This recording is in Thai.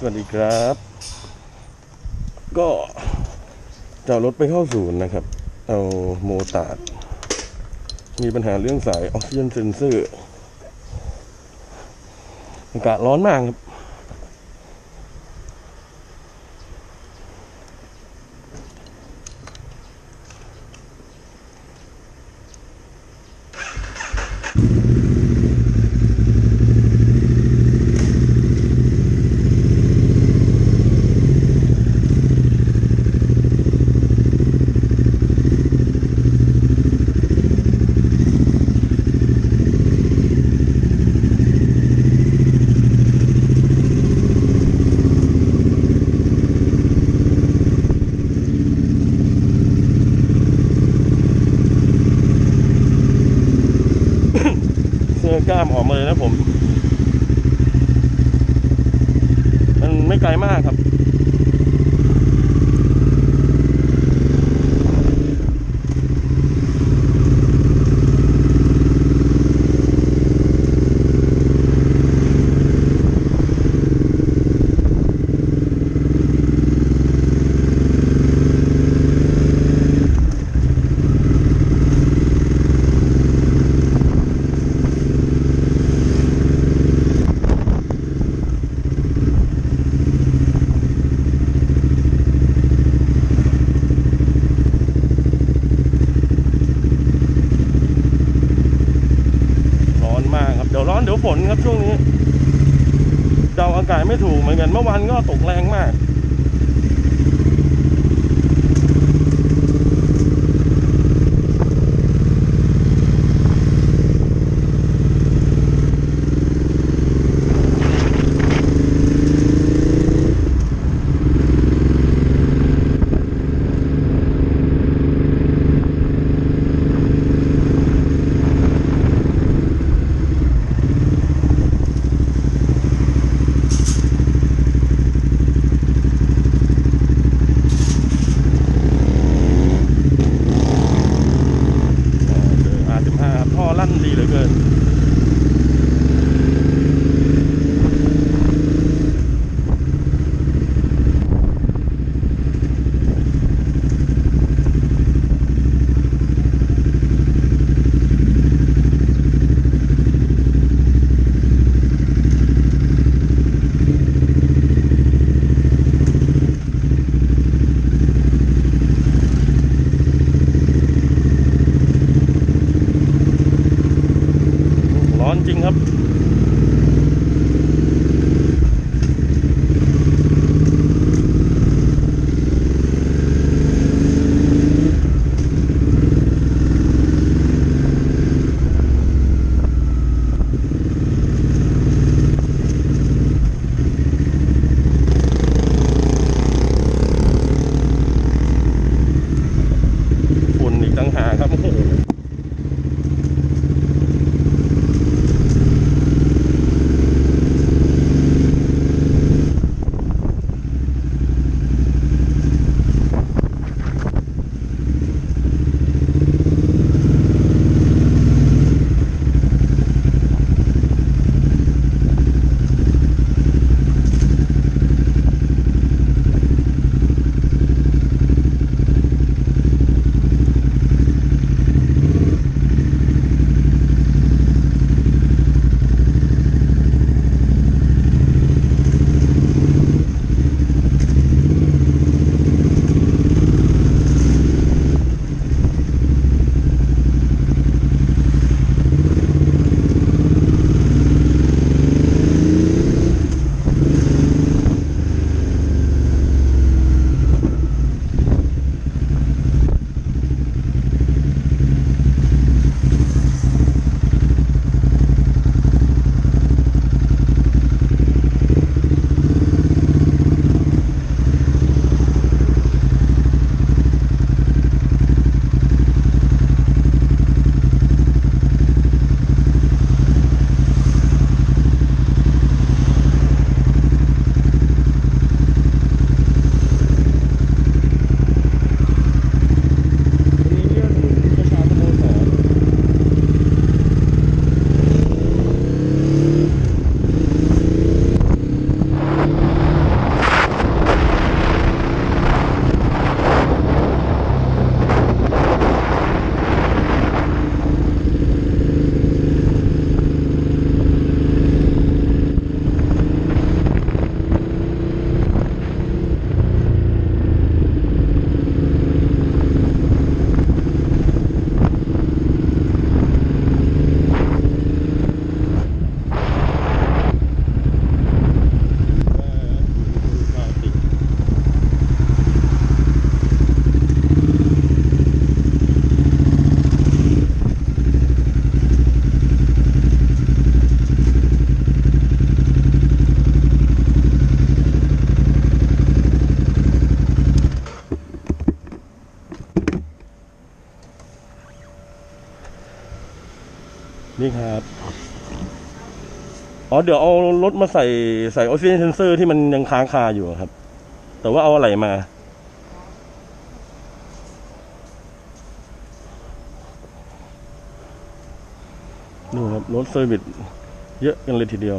สวัสดีครับ ก็จะรถไปเข้าศูนย์นะครับ เอาโมตาด มีปัญหาเรื่องสายออกซิเจนเซนเซอร์ อากาศร้อนมากครับ เสื้อกล้ามออกมาเลยนะผม มันไม่ไกลมากครับ ร้อนมากครับ เดี๋ยวร้อนเดี๋ยวฝน ครับช่วงนี้เดาอากาศไม่ถูกเหมือนกันเมื่อวานก็ตกแรงมากก 你那个。 ดีครับ อ๋อ เดี๋ยวเอารถมาใส่ใส่ออกซิเจนเซนเซอร์ที่มันยังค้างคาอยู่ครับ แต่ว่าเอาอะไรมา ดูครับรถเซอร์วิสเยอะกันเลยทีเดียว